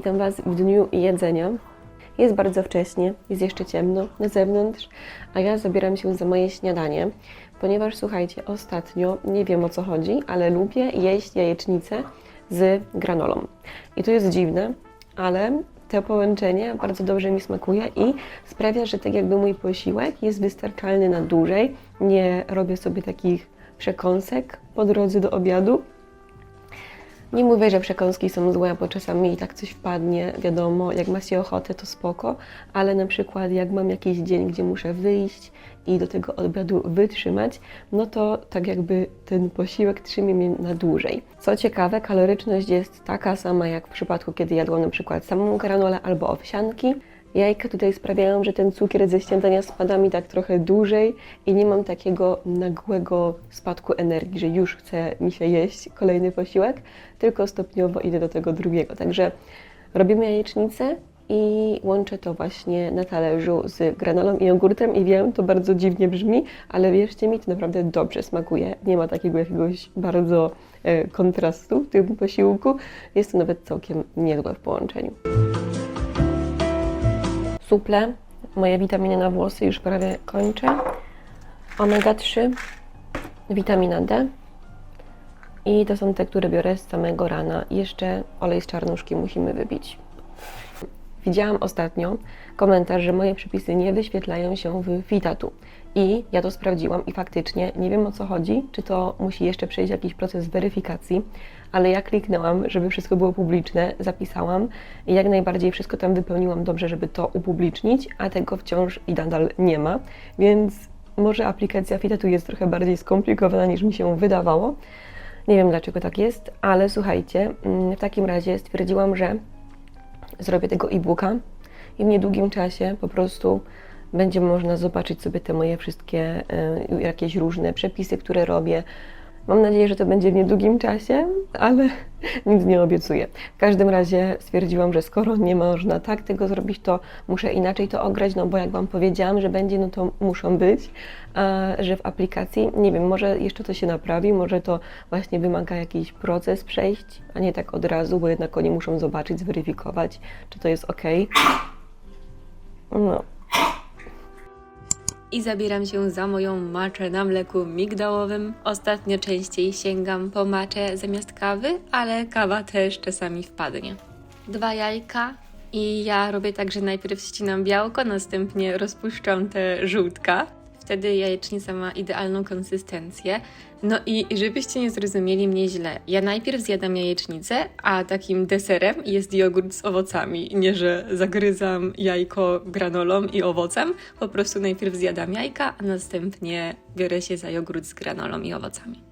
Witam Was w dniu jedzenia. Jest bardzo wcześnie, jest jeszcze ciemno na zewnątrz, a ja zabieram się za moje śniadanie, ponieważ słuchajcie, ostatnio nie wiem o co chodzi, ale lubię jeść jajecznicę z granolą. I to jest dziwne, ale to połączenie bardzo dobrze mi smakuje i sprawia, że tak jakby mój posiłek jest wystarczalny na dłużej. Nie robię sobie takich przekąsek po drodze do obiadu, nie mówię, że przekąski są złe, bo czasami i tak coś wpadnie, wiadomo, jak ma się ochotę, to spoko, ale na przykład jak mam jakiś dzień, gdzie muszę wyjść i do tego obiadu wytrzymać, no to tak jakby ten posiłek trzyma mnie na dłużej. Co ciekawe, kaloryczność jest taka sama jak w przypadku, kiedy jadłam na przykład samą granolę albo owsianki. Jajka tutaj sprawiają, że ten cukier ze śniadania spada mi tak trochę dłużej i nie mam takiego nagłego spadku energii, że już chce mi się jeść kolejny posiłek, tylko stopniowo idę do tego drugiego. Także robimy jajecznicę i łączę to właśnie na talerzu z granolą i jogurtem i wiem, to bardzo dziwnie brzmi, ale wierzcie mi, to naprawdę dobrze smakuje. Nie ma takiego jakiegoś bardzo e, kontrastu w tym posiłku. Jest to nawet całkiem niezłe w połączeniu suple, moje witaminy na włosy już prawie kończę. Omega-3, witamina D i to są te, które biorę z samego rana. Jeszcze olej z czarnuszki musimy wybić. Widziałam ostatnio komentarz, że moje przepisy nie wyświetlają się w Fitatu. I ja to sprawdziłam i faktycznie nie wiem o co chodzi, czy to musi jeszcze przejść jakiś proces weryfikacji, ale ja kliknęłam, żeby wszystko było publiczne, zapisałam i jak najbardziej wszystko tam wypełniłam dobrze, żeby to upublicznić, a tego wciąż i nadal nie ma, więc może aplikacja Fitatu jest trochę bardziej skomplikowana niż mi się wydawało. Nie wiem dlaczego tak jest, ale słuchajcie, mm, w takim razie stwierdziłam, że zrobię tego e-booka i w niedługim czasie po prostu będzie można zobaczyć sobie te moje wszystkie y, jakieś różne przepisy, które robię. Mam nadzieję, że to będzie w niedługim czasie, ale nic nie obiecuję. W każdym razie stwierdziłam, że skoro nie można tak tego zrobić, to muszę inaczej to ograć, no bo jak Wam powiedziałam, że będzie, no to muszą być, a że w aplikacji, nie wiem, może jeszcze to się naprawi, może to właśnie wymaga jakiś proces przejść, a nie tak od razu, bo jednak oni muszą zobaczyć, zweryfikować, czy to jest ok. No, i zabieram się za moją maczę na mleku migdałowym. Ostatnio częściej sięgam po maczę zamiast kawy, ale kawa też czasami wpadnie. Dwa jajka i ja robię tak, że najpierw ścinam białko, następnie rozpuszczam te żółtka. Wtedy jajecznica ma idealną konsystencję. No i żebyście nie zrozumieli mnie źle, ja najpierw zjadam jajecznicę, a takim deserem jest jogurt z owocami. Nie, że zagryzam jajko granolą i owocem, po prostu najpierw zjadam jajka, a następnie biorę się za jogurt z granolą i owocami.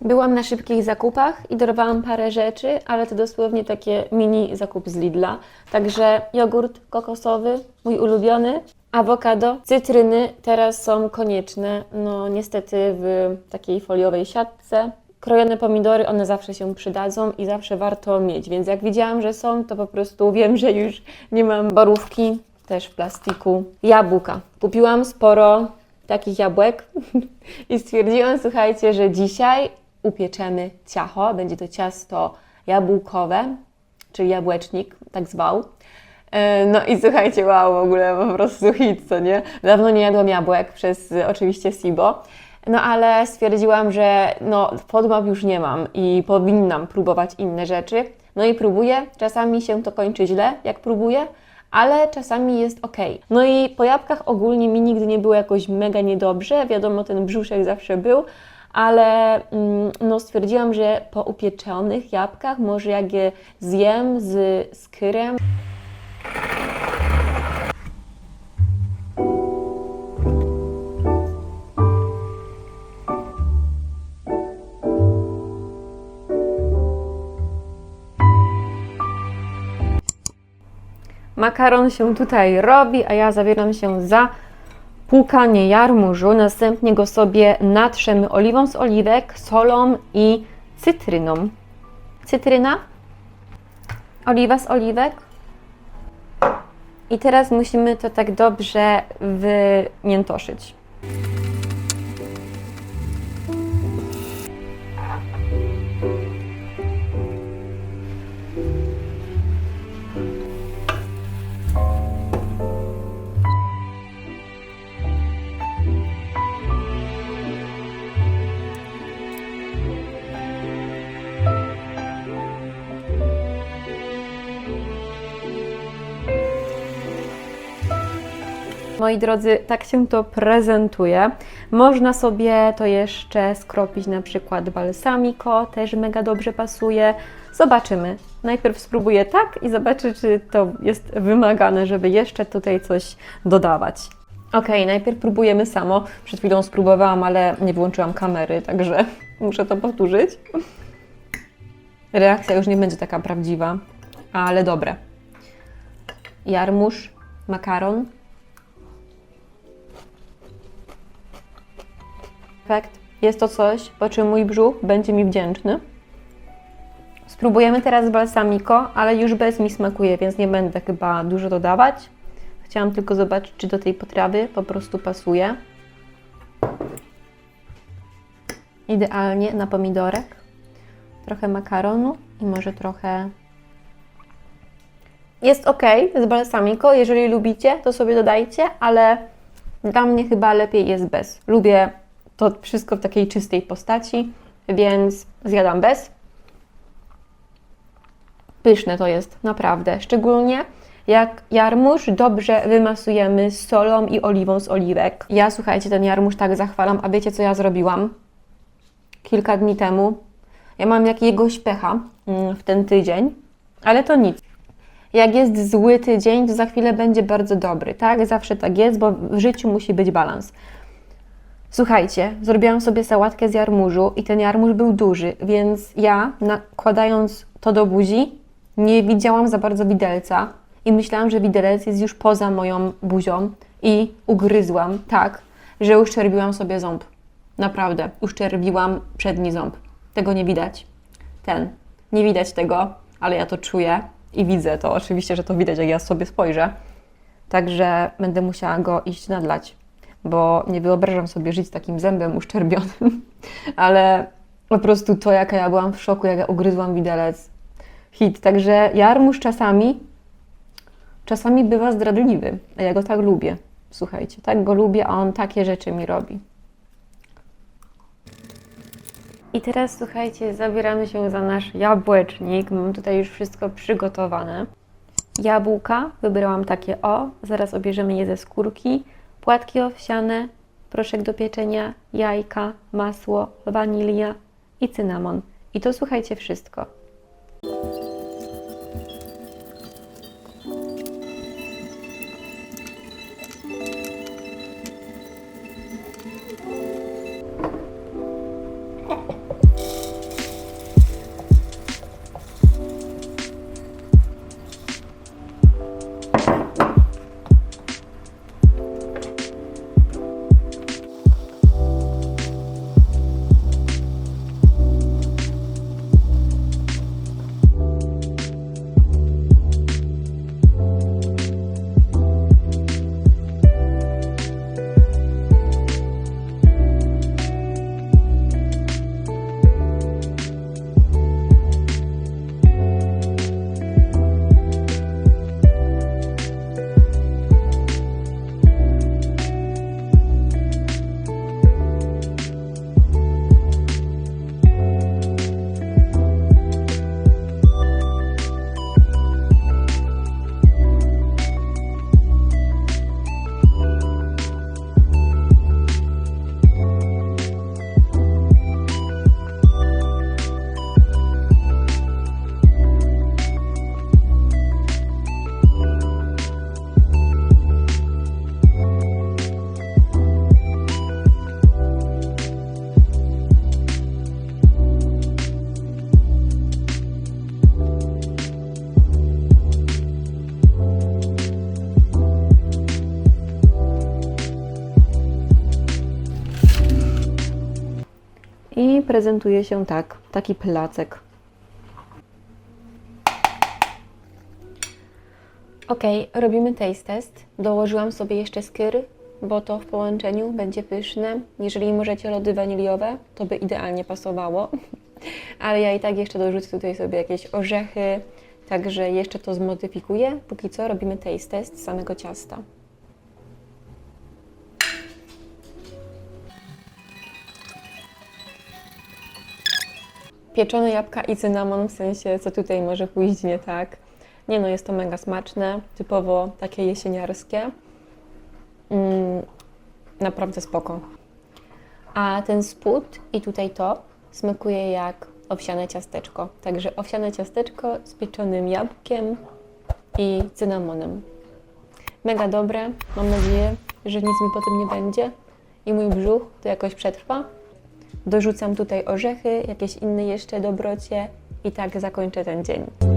Byłam na szybkich zakupach i dorwałam parę rzeczy, ale to dosłownie takie mini zakup z Lidla. Także jogurt kokosowy, mój ulubiony, awokado, cytryny teraz są konieczne. No niestety w takiej foliowej siatce. Krojone pomidory, one zawsze się przydadzą i zawsze warto mieć, więc jak widziałam, że są, to po prostu wiem, że już nie mam borówki, też w plastiku. Jabłka. Kupiłam sporo takich jabłek i stwierdziłam, słuchajcie, że dzisiaj upieczemy ciacho. Będzie to ciasto jabłkowe, czyli jabłecznik, tak zwał. E, No i słuchajcie, wow, w ogóle po prostu hit, co nie? Dawno nie jadłam jabłek przez oczywiście SIBO, no ale stwierdziłam, że no FODMAP już nie mam i powinnam próbować inne rzeczy. No i próbuję, czasami się to kończy źle, jak próbuję, ale czasami jest ok. No i po jabłkach ogólnie mi nigdy nie było jakoś mega niedobrze, wiadomo, ten brzuszek zawsze był, ale mm, no, stwierdziłam, że po upieczonych jabłkach, może jak je zjem z skyrem, Makaron się tutaj robi, a ja zabieram się za płukanie jarmużu. Następnie go sobie natrzemy oliwą z oliwek, solą i cytryną. Cytryna, oliwa z oliwek. I teraz musimy to tak dobrze wymiętoszyć. Moi drodzy, tak się to prezentuje. Można sobie to jeszcze skropić na przykład balsamico, też mega dobrze pasuje. Zobaczymy. Najpierw spróbuję tak i zobaczę, czy to jest wymagane, żeby jeszcze tutaj coś dodawać. Ok, najpierw próbujemy samo. Przed chwilą spróbowałam, ale nie włączyłam kamery, także muszę to powtórzyć. Reakcja już nie będzie taka prawdziwa, ale dobre. Jarmuż, makaron. Jest to coś, po czym mój brzuch będzie mi wdzięczny. Spróbujemy teraz balsamico, ale już bez mi smakuje, więc nie będę chyba dużo dodawać. Chciałam tylko zobaczyć, czy do tej potrawy po prostu pasuje. Idealnie na pomidorek. Trochę makaronu i może trochę jest ok z balsamico. Jeżeli lubicie, to sobie dodajcie, ale dla mnie chyba lepiej jest bez. Lubię to wszystko w takiej czystej postaci, więc zjadam bez. Pyszne to jest, naprawdę. Szczególnie jak jarmuż dobrze wymasujemy solą i oliwą z oliwek. Ja, słuchajcie, ten jarmuż tak zachwalam, a wiecie, co ja zrobiłam? Kilka dni temu. Ja mam jakiegoś pecha mm, w ten tydzień, ale to nic. Jak jest zły tydzień, to za chwilę będzie bardzo dobry, tak? Zawsze tak jest, bo w życiu musi być balans. Słuchajcie, zrobiłam sobie sałatkę z jarmużu i ten jarmuż był duży, więc ja nakładając to do buzi nie widziałam za bardzo widelca i myślałam, że widelec jest już poza moją buzią i ugryzłam tak, że uszczerbiłam sobie ząb. Naprawdę, uszczerbiłam przedni ząb. Tego nie widać. Ten. Nie widać tego, ale ja to czuję i widzę to. Oczywiście, że to widać, jak ja sobie spojrzę. Także będę musiała go iść nadlać, bo nie wyobrażam sobie żyć z takim zębem uszczerbionym, ale po prostu to, jaka ja byłam w szoku, jak ja ugryzłam widelec. Hit. Także jarmuż czasami, czasami bywa zdradliwy, a ja go tak lubię. Słuchajcie, tak go lubię, a on takie rzeczy mi robi. I teraz słuchajcie, zabieramy się za nasz jabłecznik. Mam tutaj już wszystko przygotowane. Jabłka wybrałam takie o, zaraz obierzemy je ze skórki. Płatki owsiane, proszek do pieczenia, jajka, masło, wanilia i cynamon. I to słuchajcie wszystko. Prezentuje się tak, taki placek. Ok, robimy taste test. Dołożyłam sobie jeszcze skyr, bo to w połączeniu będzie pyszne. Jeżeli możecie lody waniliowe, to by idealnie pasowało. Ale ja i tak jeszcze dorzucę tutaj sobie jakieś orzechy, także jeszcze to zmodyfikuję. Póki co robimy taste test samego ciasta. Pieczone jabłka i cynamon, w sensie co tutaj może pójść nie tak. Nie no, jest to mega smaczne, typowo takie jesieniarskie. Mm, naprawdę spoko. A ten spód i tutaj to smakuje jak owsiane ciasteczko. Także owsiane ciasteczko z pieczonym jabłkiem i cynamonem. Mega dobre. Mam nadzieję, że nic mi po tym nie będzie i mój brzuch to jakoś przetrwa. Dorzucam tutaj orzechy, jakieś inne jeszcze dobrocie i tak zakończę ten dzień.